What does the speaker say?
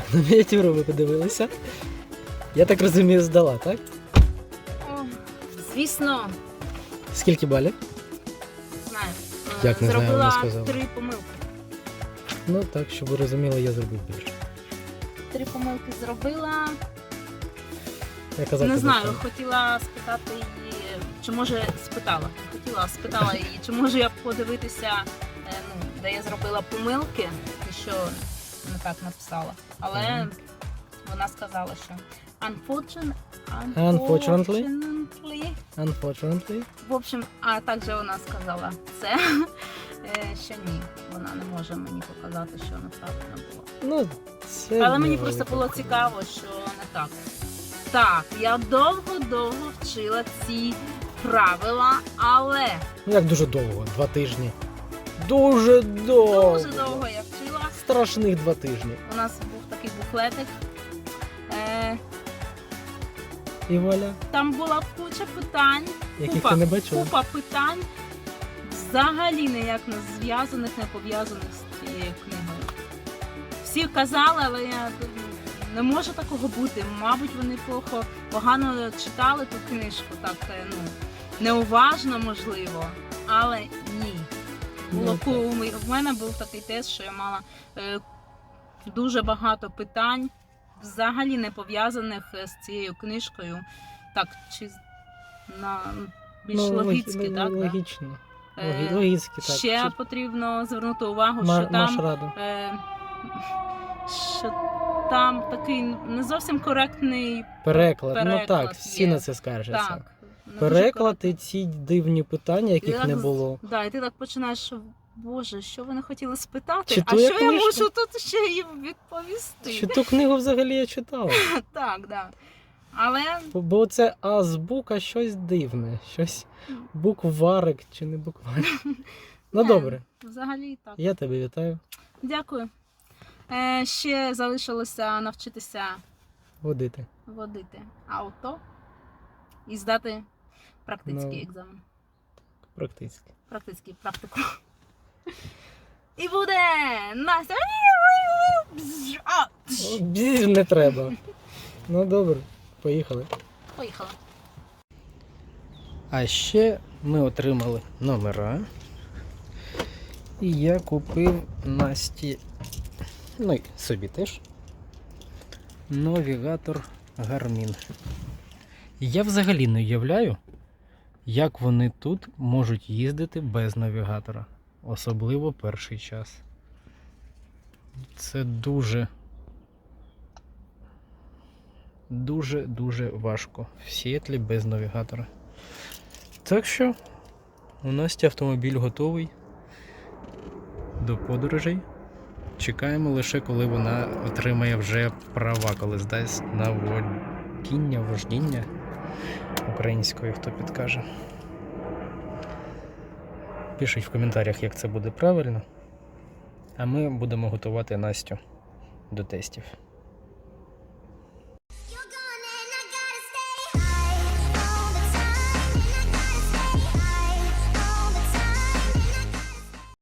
Так, на мініатюру ви подивилися. Я так розумію, здала, так? О, звісно, Скільки балів? знаю. Як не знаю, зробила вона сказала. три помилки. Ну так, щоб ви розуміли, я зробив більше. Три помилки зробила. Я казав, Не тобі, знаю, що- хотіла спитати її, чи може спитала. Хотіла спитала її, чи можу я подивитися, е, ну, де я зробила помилки і що не так написала. Але Мгм. вона сказала, що unfortunately, Unfortunately? unfortunately. Unfortunately. В общем, а також вона сказала це, е, що ні, вона не може мені показати, що неправильно було. Ну, це. Але мені невелика просто було проблема. цікаво, що не так. Так, я довго-довго вчила ці правила, але Ну як дуже довго, два тижні. Дуже довго. дуже довго я вчила. Страшних два тижні. У нас був такий буклетик. Е, І Валя, там була куча питань, яких Купа. ти не бачила. купа питань, взагалі ніяк не зв'язаних, не пов'язаних з цією книгою. Всі казали, але я не може такого бути. Мабуть, вони плохо погано читали ту книжку, так е, ну неуважно можливо, але ні. Було Ну, у в мене був такий тест, що я мала е, дуже багато питань, взагалі не пов'язаних е, з цією книжкою. Так, чи на більш Ну, логі- ну, так? Логічно. Е, Логі- Логічні, так. Ще Чи- потрібно звернути увагу, Ма- що там, е, що там такий не зовсім коректний Переклад. Ну переклад так, всі є. на це скаржаться. так. Не Переклад і ці дивні питання, яких І не було. Да, і ти так починаєш. Боже, що вони хотіли спитати? Чи а що я мушу тут ще їм відповісти? Чи ту книгу взагалі я читала? Так, да. Але Бо це азбука щось дивне, щось букварик чи не букварик. Ну добре, взагалі так. я тебе вітаю. Дякую. Е, ще залишилося навчитися Водити. водити авто і здати практичний Ну. екзамен. Практично. Практичний практику. І буде Настя. А, Не треба. Ну добре, поїхали. Поїхала. А ще ми отримали номера. І я купив Насті, ну і собі теж, навігатор Garmin. Я взагалі не уявляю, як вони тут можуть їздити без навігатора, особливо перший час. Це дуже дуже-дуже важко в Сіетлі без навігатора. Так що у Насті автомобіль готовий до подорожей. Чекаємо лише, коли вона отримає вже права, коли здасть на водіння, вождіння українською, хто підкаже. Пишіть в коментарях, як це буде правильно. А ми будемо готувати Настю до тестів.